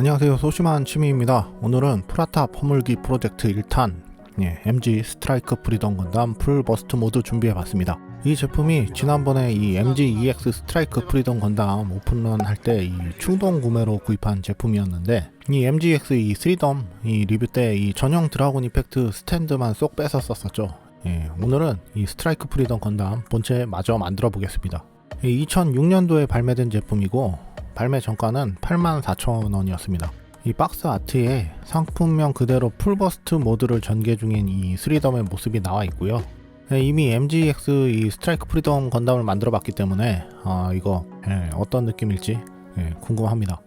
안녕하세요. 소심한 취미입니다. 오늘은 프라타 퍼물기 프로젝트 1탄 예, MG 스트라이크 프리덤 건담 풀 버스트 모드 준비해봤습니다. 이 제품이 지난번에 이 MG EX 스트라이크 프리덤 건담 오픈런 할 때 이 충동 구매로 구입한 제품이었는데 이 MGX 이 3덤 이 리뷰 때 이 전용 드라곤 이펙트 스탠드만 쏙 썼었죠. 예, 오늘은 이 스트라이크 프리덤 건담 본체 마저 만들어 보겠습니다. 2006년도에 발매된 제품이고 발매 전가는 84,000원이었습니다. 이 박스 아트에 상품명 그대로 풀버스트 모드를 전개 중인 이 3덤의 모습이 나와 있고요. 네, 이미 MGX 이 스트라이크 프리덤 건담을 만들어 봤기 때문에 아, 이거 예, 어떤 느낌일지 예, 궁금합니다.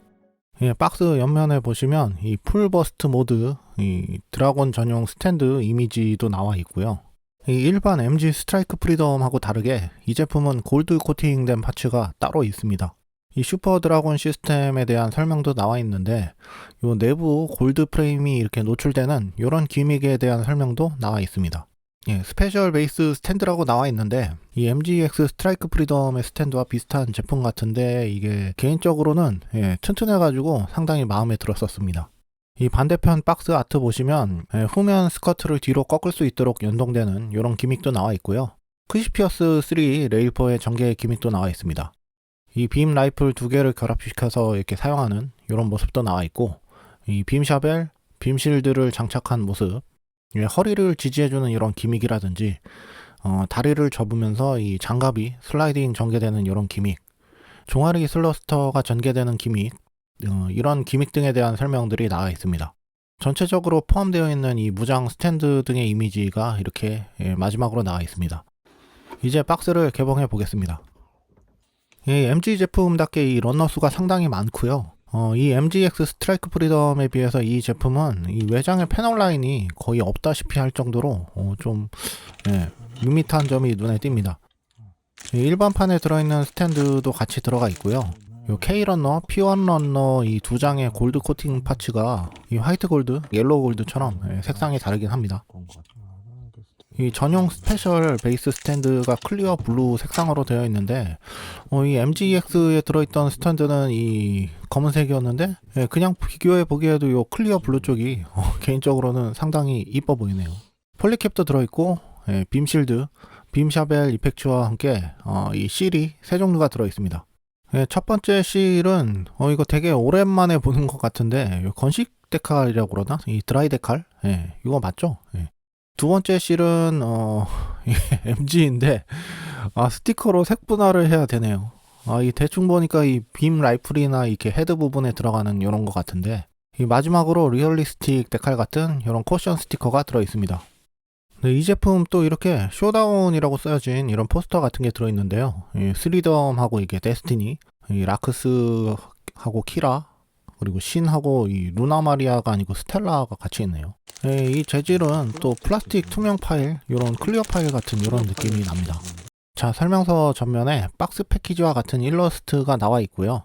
예, 박스 옆면에 보시면 이 풀버스트 모드 이 드라곤 전용 스탠드 이미지도 나와 있고요. 이 일반 MG 스트라이크 프리덤하고 다르게 이 제품은 골드 코팅된 파츠가 따로 있습니다. 이 슈퍼 드라곤 시스템에 대한 설명도 나와 있는데 요 내부 골드 프레임이 이렇게 노출되는 이런 기믹에 대한 설명도 나와 있습니다. 예, 스페셜 베이스 스탠드라고 나와 있는데 이 MGX 스트라이크 프리덤의 스탠드와 비슷한 제품 같은데 이게 개인적으로는 예, 튼튼해가지고 상당히 마음에 들었었습니다. 이 반대편 박스 아트 보시면 예, 후면 스커트를 뒤로 꺾을 수 있도록 연동되는 이런 기믹도 나와 있고요. 크시피어스 3 레일퍼의 전개 기믹도 나와 있습니다. 이 빔 라이플 두 개를 결합시켜서 이렇게 사용하는 이런 모습도 나와 있고 이 빔 샤벨, 빔 실드를 장착한 모습, 예, 허리를 지지해주는 이런 기믹이라든지 어, 다리를 접으면서 이 장갑이 슬라이딩 전개되는 이런 기믹, 종아리 슬러스터가 전개되는 기믹, 어, 이런 기믹 등에 대한 설명들이 나와 있습니다. 전체적으로 포함되어 있는 이 무장 스탠드 등의 이미지가 이렇게 예, 마지막으로 나와 있습니다. 이제 박스를 개봉해 보겠습니다. 이 MG 제품답게 이 러너 수가 상당히 많고요. 어, 이 MGX 스트라이크 프리덤에 비해서 이 제품은 이 외장의 패널 라인이 거의 없다시피 할 정도로 어, 좀 예, 밋밋한 점이 눈에 띕니다. 이 일반판에 들어있는 스탠드도 같이 들어가 있고요. 요 K러너, P1 러너 이 두 장의 골드 코팅 파츠가 이 화이트 골드, 옐로우 골드처럼 예, 색상이 다르긴 합니다. 이 전용 스페셜 베이스 스탠드가 클리어 블루 색상으로 되어 있는데 어, 이 MGX에 들어있던 스탠드는 이 검은색이었는데 예, 그냥 비교해 보기에도 이 클리어 블루 쪽이 어, 개인적으로는 상당히 이뻐 보이네요. 폴리캡도 들어있고 예, 빔실드, 빔샤벨 이펙트와 함께 어, 이 실이 세 종류가 들어있습니다. 예, 첫 번째 실은 어, 이거 되게 오랜만에 보는 것 같은데 건식 데칼이라고 그러나? 이 드라이 데칼? 예, 이거 맞죠? 예. 두 번째 실은 어 MG인데 아 스티커로 색 분할을 해야 되네요. 아 이 대충 보니까 이 빔 라이플이나 이렇게 헤드 부분에 들어가는 이런 것 같은데 이 마지막으로 리얼리스틱 데칼 같은 이런 코션 스티커가 들어 있습니다. 네, 이 제품 또 이렇게 쇼다운이라고 써진 이런 포스터 같은 게 들어 있는데요. 이 스리덤하고 이게 데스티니, 이 라크스하고 키라 그리고 신하고 이 루나 마리아가 아니고 스텔라가 같이 있네요. 네, 이 재질은 또 플라스틱 투명 파일, 이런 클리어 파일 같은 이런 느낌이 납니다. 자, 설명서 전면에 박스 패키지와 같은 일러스트가 나와 있고요.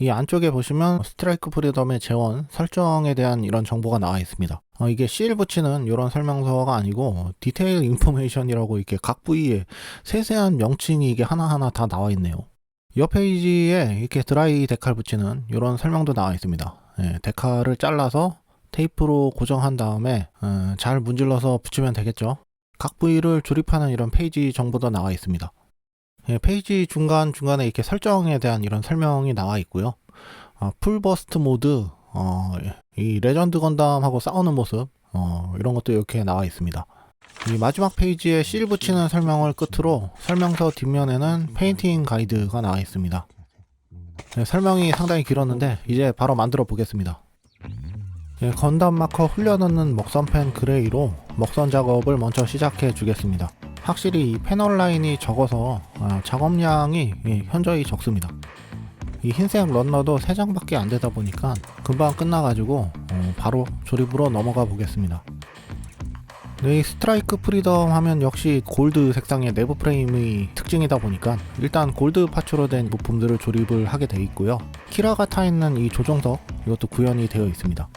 이 안쪽에 보시면 스트라이크 프리덤의 재원, 설정에 대한 이런 정보가 나와 있습니다. 어, 이게 실 붙이는 이런 설명서가 아니고 디테일 인포메이션이라고 이렇게 각 부위에 세세한 명칭이 이게 하나하나 다 나와 있네요. 옆 페이지에 이렇게 드라이 데칼 붙이는 이런 설명도 나와 있습니다. 예, 데칼을 잘라서 테이프로 고정한 다음에 어, 잘 문질러서 붙이면 되겠죠. 각 부위를 조립하는 이런 페이지 정보도 나와 있습니다. 예, 페이지 중간 중간에 이렇게 설정에 대한 이런 설명이 나와 있고요. 어, 풀버스트 모드, 어, 이 레전드 건담하고 싸우는 모습 어, 이런 것도 이렇게 나와 있습니다. 이 마지막 페이지에 실 붙이는 설명을 끝으로 설명서 뒷면에는 페인팅 가이드가 나와 있습니다. 네, 설명이 상당히 길었는데 이제 바로 만들어 보겠습니다. 예, 건담 마커 흘려넣는 먹선펜 그레이로 먹선 작업을 먼저 시작해 주겠습니다. 확실히 이 패널 라인이 적어서 아, 작업량이 예, 현저히 적습니다. 이 흰색 런너도 3장밖에 안 되다 보니까 금방 끝나가지고 어, 바로 조립으로 넘어가 보겠습니다. 네, 이 스트라이크 프리덤 하면 역시 골드 색상의 내부 프레임이 특징이다 보니까 일단 골드 파츠로 된 부품들을 조립을 하게 돼 있고요. 키라가 타 있는 이 조종석 이것도 구현이 되어 있습니다.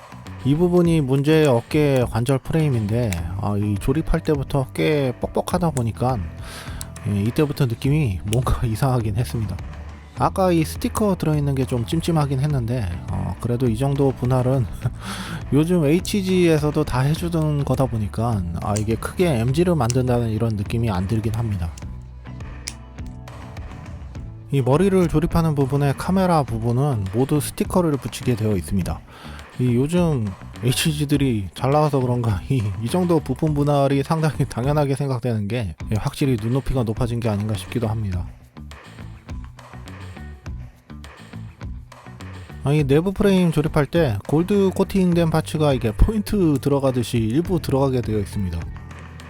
이 부분이 문제의 어깨 관절 프레임인데 아, 이 조립할 때부터 꽤 뻑뻑하다 보니까 예, 이때부터 느낌이 뭔가 이상하긴 했습니다. 아까 이 스티커 들어있는 게 좀 찜찜하긴 했는데 어, 그래도 이 정도 분할은 요즘 HG에서도 다 해주던 거다 보니까 아 이게 크게 MG를 만든다는 이런 느낌이 안 들긴 합니다. 이 머리를 조립하는 부분의 카메라 부분은 모두 스티커를 붙이게 되어 있습니다. 이 요즘 HG들이 잘 나와서 그런가 이, 이 정도 부품 분할이 상당히 당연하게 생각되는 게 예, 확실히 눈높이가 높아진 게 아닌가 싶기도 합니다. 이 내부 프레임 조립할 때 골드 코팅된 파츠가 이게 포인트 들어가듯이 일부 들어가게 되어 있습니다.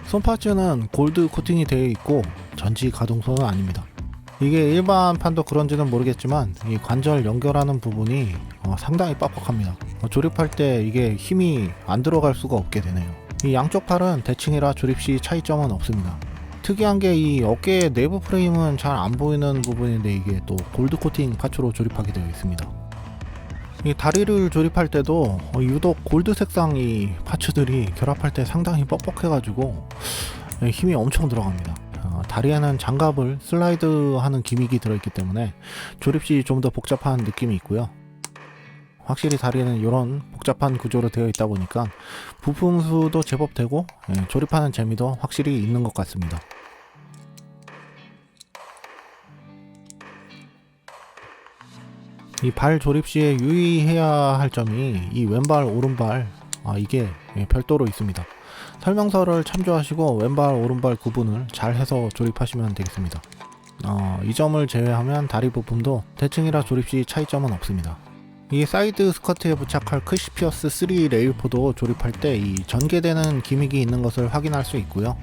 손 파츠는 골드 코팅이 되어 있고 전지 가동선은 아닙니다. 이게 일반 판도 그런지는 모르겠지만 이 관절 연결하는 부분이 어, 상당히 빡빡합니다. 어, 조립할 때 이게 힘이 안 들어갈 수가 없게 되네요. 이 양쪽 팔은 대칭이라 조립 시 차이점은 없습니다. 특이한 게 이 어깨 내부 프레임은 잘 안 보이는 부분인데 이게 또 골드 코팅 파츠로 조립하게 되어 있습니다. 이 다리를 조립할 때도 어, 유독 골드 색상 이 파츠들이 결합할 때 상당히 뻑뻑해가지고 예, 힘이 엄청 들어갑니다. 어, 다리에는 장갑을 슬라이드 하는 기믹이 들어있기 때문에 조립 시 좀 더 복잡한 느낌이 있고요. 확실히 다리는 이런 복잡한 구조로 되어 있다 보니까 부품 수도 제법 되고 예, 조립하는 재미도 확실히 있는 것 같습니다. 이 발 조립 시에 유의해야 할 점이 이 왼발 오른발 아 이게 예, 별도로 있습니다. 설명서를 참조하시고 왼발 오른발 구분을 잘 해서 조립하시면 되겠습니다. 어, 이 점을 제외하면 다리 부품도 대칭이라 조립 시 차이점은 없습니다. 이 사이드 스커트에 부착할 크시피어스 3 레일포도 조립할 때 이 전개되는 기믹이 있는 것을 확인할 수 있고요.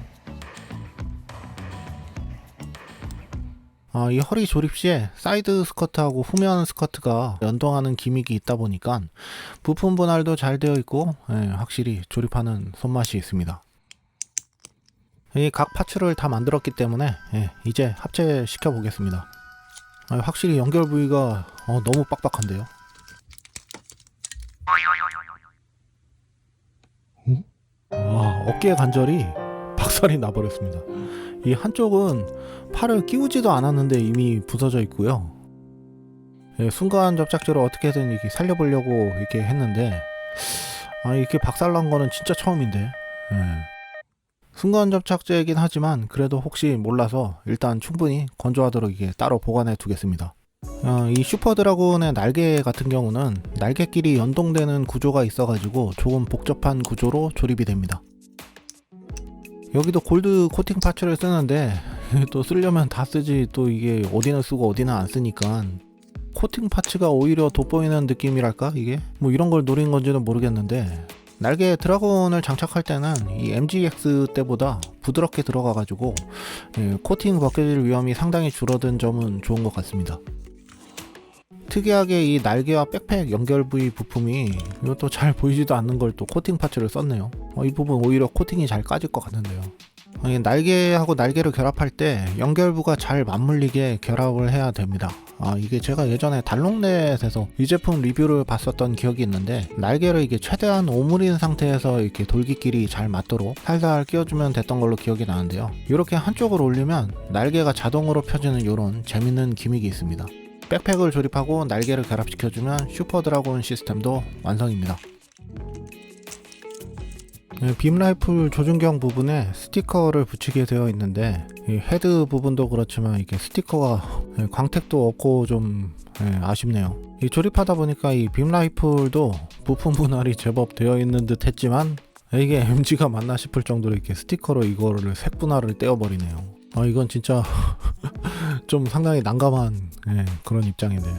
아, 이 허리 조립 시에 사이드 스커트하고 후면 스커트가 연동하는 기믹이 있다 보니까 부품 분할도 잘 되어 있고 예, 확실히 조립하는 손맛이 있습니다. 이 각 파츠를 다 만들었기 때문에 예, 이제 합체시켜 보겠습니다. 아, 확실히 연결 부위가 어, 너무 빡빡한데요. 와, 어깨 관절이 박살이 나버렸습니다. 이 한쪽은 팔을 끼우지도 않았는데 이미 부서져 있고요. 예, 순간 접착제로 어떻게든 이렇게 살려보려고 이렇게 했는데 아 이렇게 박살난 거는 진짜 처음인데. 예. 순간 접착제이긴 하지만 그래도 혹시 몰라서 일단 충분히 건조하도록 이게 따로 보관해 두겠습니다. 어, 이 슈퍼 드라곤의 날개 같은 경우는 날개끼리 연동되는 구조가 있어가지고 조금 복잡한 구조로 조립이 됩니다. 여기도 골드 코팅 파츠를 쓰는데 또 쓰려면 다 쓰지 또 이게 어디는 쓰고 어디는 안 쓰니까 코팅 파츠가 오히려 돋보이는 느낌이랄까 이게 뭐 이런 걸 노린 건지는 모르겠는데 날개 드라곤을 장착할 때는 이 MGX 때보다 부드럽게 들어가가지고 예, 코팅 벗겨질 위험이 상당히 줄어든 점은 좋은 것 같습니다. 특이하게 이 날개와 백팩 연결 부위 부품이 이것도 잘 보이지도 않는 걸 또 코팅 파츠를 썼네요. 어, 이 부분 오히려 코팅이 잘 까질 것 같은데요. 날개하고 날개를 결합할 때 연결부가 잘 맞물리게 결합을 해야 됩니다. 아, 이게 제가 예전에 달롱넷에서 이 제품 리뷰를 봤었던 기억이 있는데 날개를 이게 최대한 오므린 상태에서 이렇게 돌기끼리 잘 맞도록 살살 끼워주면 됐던 걸로 기억이 나는데요. 이렇게 한쪽을 올리면 날개가 자동으로 펴지는 이런 재밌는 기믹이 있습니다. 백팩을 조립하고 날개를 결합시켜주면 슈퍼 드라곤 시스템도 완성입니다. 네, 빔 라이플 조준경 부분에 스티커를 붙이게 되어 있는데 이 헤드 부분도 그렇지만 이게 스티커가 예, 광택도 없고 좀 예, 아쉽네요. 이 조립하다 보니까 이 빔 라이플도 부품 분할이 제법 되어 있는 듯 했지만 이게 MG가 맞나 싶을 정도로 이렇게 스티커로 이거를 색 분할을 떼어버리네요. 아 이건 진짜 좀 상당히 난감한 예, 그런 입장인데요.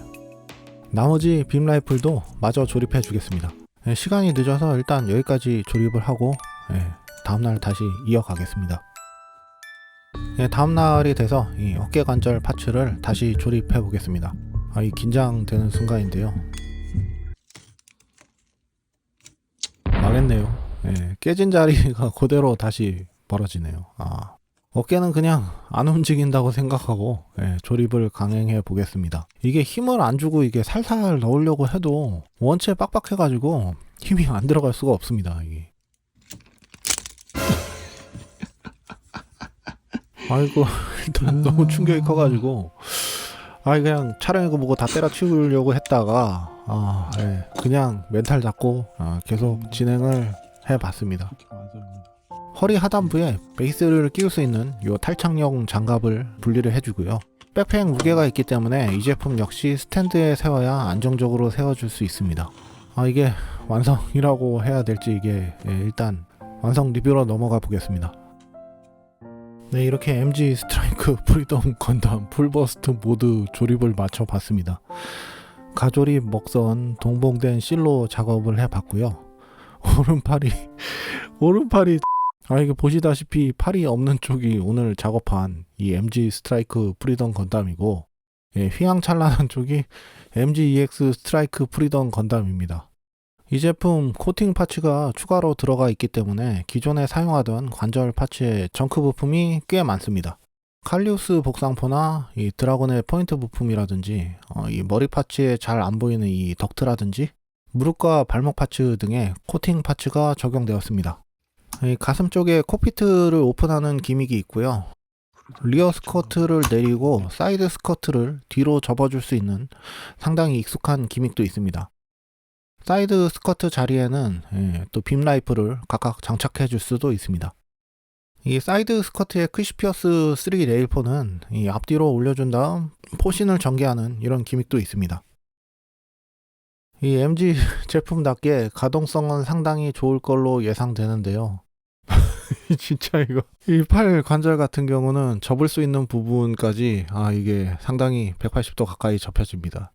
나머지 빔 라이플도 마저 조립해 주겠습니다. 예, 시간이 늦어서 일단 여기까지 조립을 하고 예, 다음날 다시 이어가겠습니다. 예, 다음날이 돼서 이 어깨 관절 파츠를 다시 조립해 보겠습니다. 아, 이 긴장되는 순간인데요. 망했네요. 예, 깨진 자리가 그대로 다시 벌어지네요. 아, 어깨는 그냥 안 움직인다고 생각하고 예, 조립을 강행해 보겠습니다. 이게 힘을 안 주고 이게 살살 넣으려고 해도 원체 빡빡해가지고 힘이 안 들어갈 수가 없습니다. 이게. 아이고 일단 너무 충격이 커가지고 아 그냥 촬영이고 뭐고 다 때려치우려고 했다가 아 예, 그냥 멘탈 잡고 아, 계속 진행을 해봤습니다. 허리 하단부에 베이스를 끼울 수 있는 요 탈착용 장갑을 분리를 해주고요. 백팩 무게가 있기 때문에 이 제품 역시 스탠드에 세워야 안정적으로 세워줄 수 있습니다. 아 이게 완성이라고 해야 될지 이게 예, 일단 완성 리뷰로 넘어가 보겠습니다. 네 이렇게 MG 스트라이크 프리덤 건담 풀버스트 모드 조립을 마쳐 봤습니다. 가조립 먹선 동봉된 실로 작업을 해봤고요. 오른팔이 오른팔이 아 이게 보시다시피 팔이 없는 쪽이 오늘 작업한 이 MG 스트라이크 프리덤 건담이고 예, 휘황찬란한 쪽이 MG EX 스트라이크 프리덤 건담입니다. 이 제품 코팅 파츠가 추가로 들어가 있기 때문에 기존에 사용하던 관절 파츠의 정크 부품이 꽤 많습니다. 칼리우스 복상포나 이 드라곤의 포인트 부품이라든지 어, 이 머리 파츠에 잘 안 보이는 이 덕트라든지 무릎과 발목 파츠 등의 코팅 파츠가 적용되었습니다. 이 가슴 쪽에 코피트를 오픈하는 기믹이 있고요. 리어 스커트를 내리고 사이드 스커트를 뒤로 접어줄 수 있는 상당히 익숙한 기믹도 있습니다. 사이드 스커트 자리에는 예, 또빔 라이프를 각각 장착해 줄 수도 있습니다. 이 사이드 스커트의 크시피어스 3 레일폰은 이 앞뒤로 올려준 다음 포신을 전개하는 이런 기믹도 있습니다. 이 MG 제품답게 가동성은 상당히 좋을 걸로 예상되는데요. 진짜 이거 이 팔 관절 같은 경우는 접을 수 있는 부분까지 아 이게 상당히 180도 가까이 접혀집니다.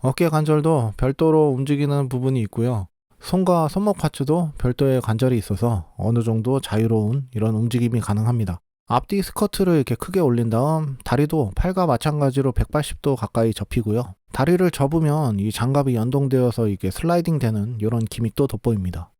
어깨 관절도 별도로 움직이는 부분이 있고요. 손과 손목 파츠도 별도의 관절이 있어서 어느 정도 자유로운 이런 움직임이 가능합니다. 앞뒤 스커트를 이렇게 크게 올린 다음 다리도 팔과 마찬가지로 180도 가까이 접히고요. 다리를 접으면 이 장갑이 연동되어서 이게 슬라이딩 되는 이런 기믹도 돋보입니다.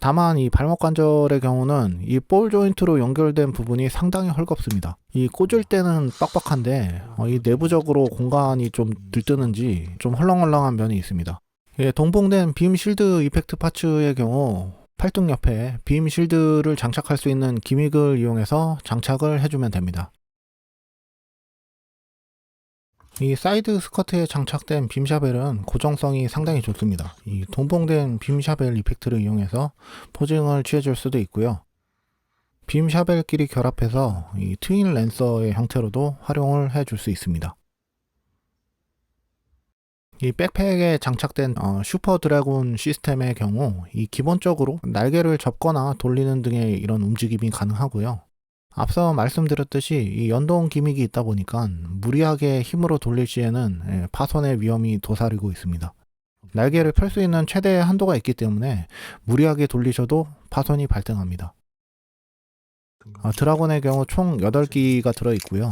다만 이 발목 관절의 경우는 이 볼 조인트로 연결된 부분이 상당히 헐겁습니다. 이 꽂을 때는 빡빡한데 어, 이 내부적으로 공간이 좀 들뜨는지 좀 헐렁헐렁한 면이 있습니다. 예, 동봉된 빔 실드 이펙트 파츠의 경우 팔뚝 옆에 빔 실드를 장착할 수 있는 기믹을 이용해서 장착을 해주면 됩니다. 이 사이드 스커트에 장착된 빔샤벨은 고정성이 상당히 좋습니다. 이 동봉된 빔샤벨 이펙트를 이용해서 포징을 취해줄 수도 있고요. 빔샤벨끼리 결합해서 이 트윈 랜서의 형태로도 활용을 해줄 수 있습니다. 이 백팩에 장착된 어, 슈퍼 드래곤 시스템의 경우 이 기본적으로 날개를 접거나 돌리는 등의 이런 움직임이 가능하고요. 앞서 말씀드렸듯이 이 연동 기믹이 있다 보니까 무리하게 힘으로 돌릴 시에는 예, 파손의 위험이 도사리고 있습니다. 날개를 펼 수 있는 최대의 한도가 있기 때문에 무리하게 돌리셔도 파손이 발생합니다. 아, 드라곤의 경우 총 8기가 들어있고요.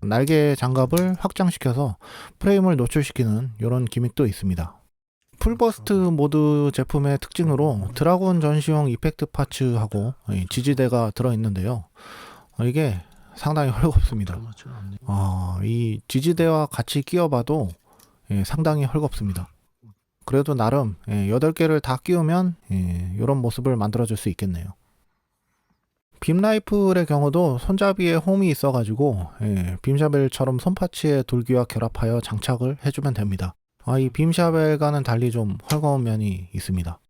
날개 장갑을 확장시켜서 프레임을 노출시키는 이런 기믹도 있습니다. 풀버스트 모드 제품의 특징으로 드라곤 전시용 이펙트 파츠하고 이 지지대가 들어있는데요. 어, 이게 상당히 헐겁습니다. 아, 이 지지대와 같이 끼워봐도 예, 상당히 헐겁습니다. 그래도 나름 예, 8개를 다 끼우면 예, 이런 모습을 만들어줄 수 있겠네요. 빔 라이플의 경우도 손잡이에 홈이 있어가지고 예, 빔샤벨처럼 손파츠에 돌기와 결합하여 장착을 해주면 됩니다. 아, 이 빔샤벨과는 달리 좀 헐거운 면이 있습니다.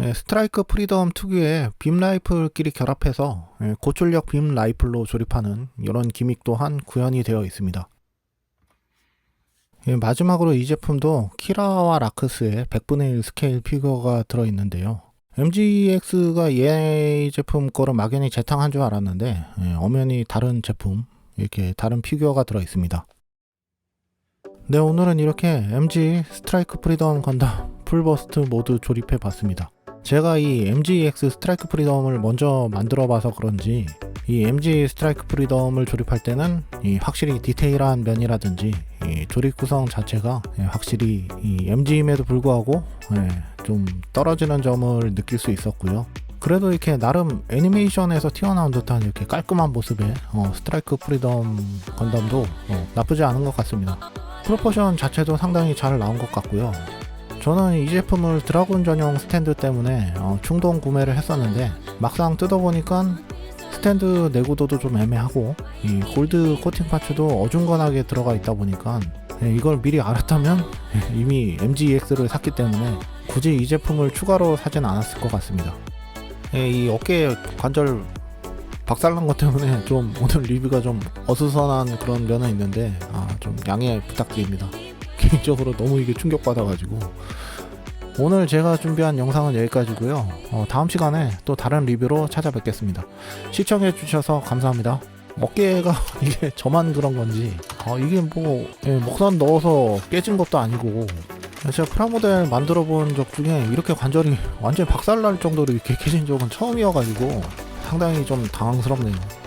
예, 스트라이크 프리덤 특유의 빔 라이플끼리 결합해서 예, 고출력 빔 라이플로 조립하는 이런 기믹 또한 구현이 되어 있습니다. 예, 마지막으로 이 제품도 키라와 라크스의 100분의 1 스케일 피규어가 들어있는데요. MGX가 얘 제품 거로 막연히 재탕한 줄 알았는데 예, 엄연히 다른 제품 이렇게 다른 피규어가 들어있습니다. 네 오늘은 이렇게 MG 스트라이크 프리덤 건담 풀버스트 모드 조립해 봤습니다. 제가 이 MGX 스트라이크 프리덤을 먼저 만들어 봐서 그런지 이 MG 스트라이크 프리덤을 조립할 때는 이 확실히 디테일한 면이라든지 이 조립 구성 자체가 예, 확실히 이 MG임에도 불구하고 예, 좀 떨어지는 점을 느낄 수 있었고요. 그래도 이렇게 나름 애니메이션에서 튀어나온 듯한 이렇게 깔끔한 모습의 어, 스트라이크 프리덤 건담도 어, 나쁘지 않은 것 같습니다. 프로포션 자체도 상당히 잘 나온 것 같고요. 저는 이 제품을 드라군 전용 스탠드 때문에 어, 충동 구매를 했었는데 막상 뜯어보니까 스탠드 내구도도 좀 애매하고 이 골드 코팅 파츠도 어중간하게 들어가 있다 보니까 예, 이걸 미리 알았다면 예, 이미 MGEX를 샀기 때문에 굳이 이 제품을 추가로 사진 않았을 것 같습니다. 예, 이 어깨 관절 박살난 것 때문에 좀 오늘 리뷰가 좀 어수선한 그런 면은 있는데 아, 좀 양해 부탁드립니다. 개인적으로 너무 이게 충격받아가지고 오늘 제가 준비한 영상은 여기까지고요. 어, 다음 시간에 또 다른 리뷰로 찾아뵙겠습니다. 시청해 주셔서 감사합니다. 어깨가 이게 저만 그런 건지 아, 이게 뭐 예, 목선 넣어서 깨진 것도 아니고 제가 프라모델 만들어 본 적 중에 이렇게 관절이 완전 박살날 정도로 이렇게 깨진 적은 처음이어가지고 상당히 좀 당황스럽네요. 아,